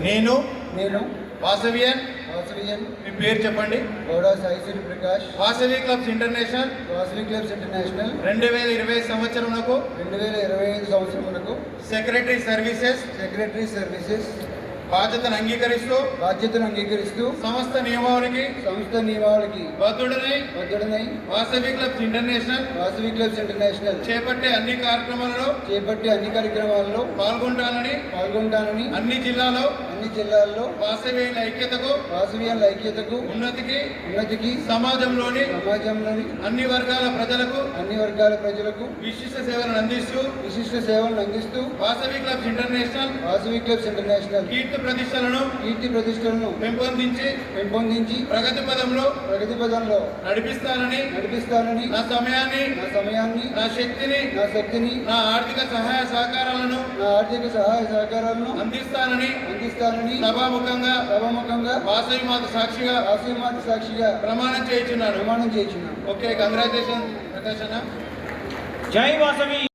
నేను నేను వాసవియన్. వాసవియన్. మీ పేరు చెప్పండి. Gowda Saisri Prakash. Vasavi clubs international. Vasavi clubs international. రెండు వేల ఇరవై సంవత్సరమునకు. రెండు వేల ఇరవై ఐదు సంవత్సరములకు సెక్రటరీ సర్వీసెస్. Secretary services. బాధ్యతను అంగీకరిస్తూ. బాధ్యతను అంగీకరిస్తూ. సంస్థ నియమావళికి. సంస్థ నియమావళికి. బద్ధుడనై. బద్దుడనై Vasavi clubs international. Vasavi clubs international. చేపట్టే అన్ని కార్యక్రమాలలో. చేపట్టే అన్ని కార్యక్రమాల్లో. పాల్గొంటానని. పాల్గొంటానని. అన్ని జిల్లాలో. అన్ని జిల్లాల్లో వాసవిల ఐక్యతకు వాసవియన్ల ఐక్యతకు ఉన్నతికి ఉన్నతికి సమాజంలోని సమాజంలోని అన్ని వర్గాల ప్రజలకు అన్ని వర్గాల ప్రజలకు విశిష్ట సేవలను అందిస్తూ విశిష్ట సేవలను అందిస్తూ Vasavi clubs international Vasavi clubs international కీర్తి ప్రతిష్టలను కీర్తి ప్రతిష్టలను పెంపొందించి పెంపొందించి ప్రగతి పదంలో ప్రగతి పదంలో నడిపిస్తానని నడిపిస్తానని నా సమయాన్ని నా సమయాన్ని నా శక్తిని నా శక్తిని నా ఆర్థిక సహాయ సహకారాలను నా ఆర్థిక సహాయ సహకారాలను అందిస్తానని అందిస్తానని సభాముఖంగా సభాముఖంగా వాసవి మాత సాక్షిగా ఆశీర్వాద సాక్షిగా ప్రమాణం చేయించున్నాను. ప్రమాణం చేయించున్నాను. ఓకే కంగ్రాచులేషన్ ప్రకాశ్ అన్న జై వాసవి!